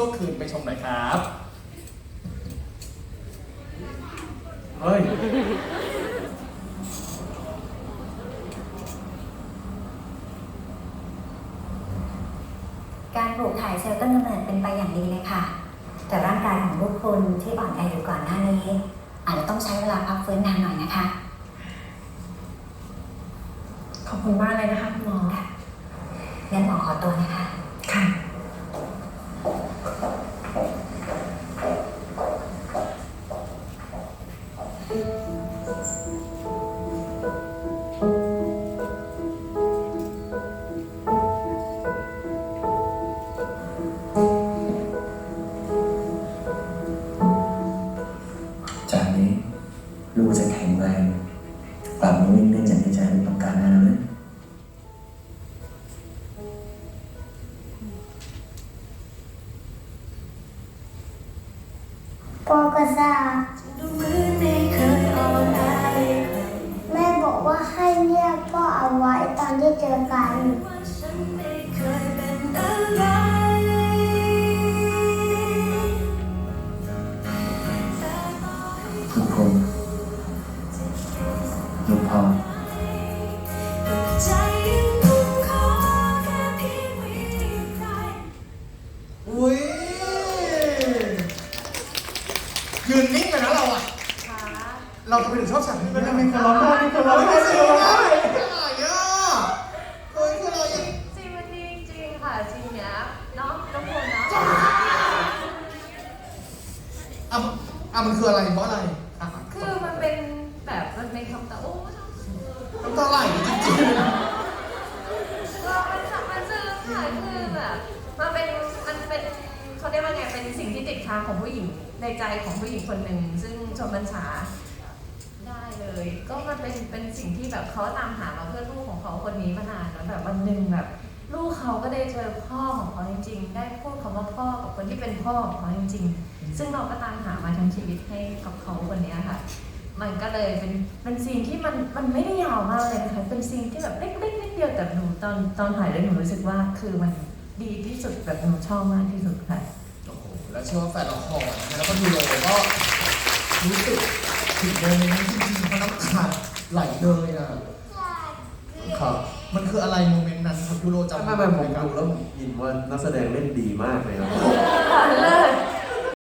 ชั่วคืนไปชมหน่อยครับ เฮ้ย การปลูกถ่ายเซลล์ต้นกำเนิดเป็นไปอย่างดีเลยค่ะ แต่ร่างกายของลูกคุณที่อ่อนแออยู่ก่อนหน้านี้ อาจจะต้องใช้เวลาพักฟื้นนานหน่อยนะคะ ขอบคุณมากเลยนะคะคุณหมอค่ะงั้นหมอขอตัวนะคะค่ะ แข็งแรงกลับมาวิ่งเล่นอย่างที่ใจลูกต้องการแน่นอนเลยพ่อก็ทราบแม่บอกว่าให้เรียกพ่อเอาไว้ตอนที่เจอกันทุกคน ลูกพ่ออุ้ยยืนนิ่งเลยนะเราอะเราทำไมถึงชอบฉากนี้มันมีคนร้องไห้มีคนร้องไห้มีคนร้องไห้อะไรอะเฮ้ยคือเรายังจริงมันดีจริงค่ะจริงเนี้ยเนาะน้องพลเนาะอะอะมันคืออะไรเพราะอะไรอะ คือมันเป็นแบบมันเป็นคำตอบโอ้ น้ำตาไหลจริงก็มันสับมันซึ้งค่ะคือแบบมันเป็นมันเป็นเขาเรียกว่าไงเป็นสิ่งที่ติดค้างของผู้หญิงในใจของผู้หญิงคนหนึ่งซึ่งชมบัญชาได้เลย ก็มันเป็นเป็นสิ่งที่แบบเขาตามหามาเพื่อลูกของเขาคนนี้มานานแล้วแบบวันหนึ่งแบบ ลูกเขาก็ได้เจอพ่อของเขาจริง ๆ ได้พูดคำว่าพ่อกับคนที่เป็นพ่อของเขาจริง ๆ ซึ่งเราก็ตามหามาทั้งชีวิตให้กับเขาคนนี้ค่ะ มันก็เลยเป็นเป็นซีนที่มันมันไม่ได้ยาวมากเลยนะคะเป็นซีนที่แบบเล็กๆนิดเดียวแต่หนูตอนตอนถ่ายแล้วหนูรู้สึกว่าคือมันดีที่สุดแบบหนูชอบมากที่สุดค่ะๆโอ้โหแล้วเชื่อว่าแฟนละครนะแล้วก็ดูเลยก็รู้สึกถึงโมเมนต์นั้นจริงๆเพราะน้ำตาไหลเลยอะครับ มันคืออะไรโมเมนต์นั้นครับยูโรจำไม่ไม่ผมดูแล้วผมอินว่านักแสดงเล่นดีมากเลยครับ เลิศ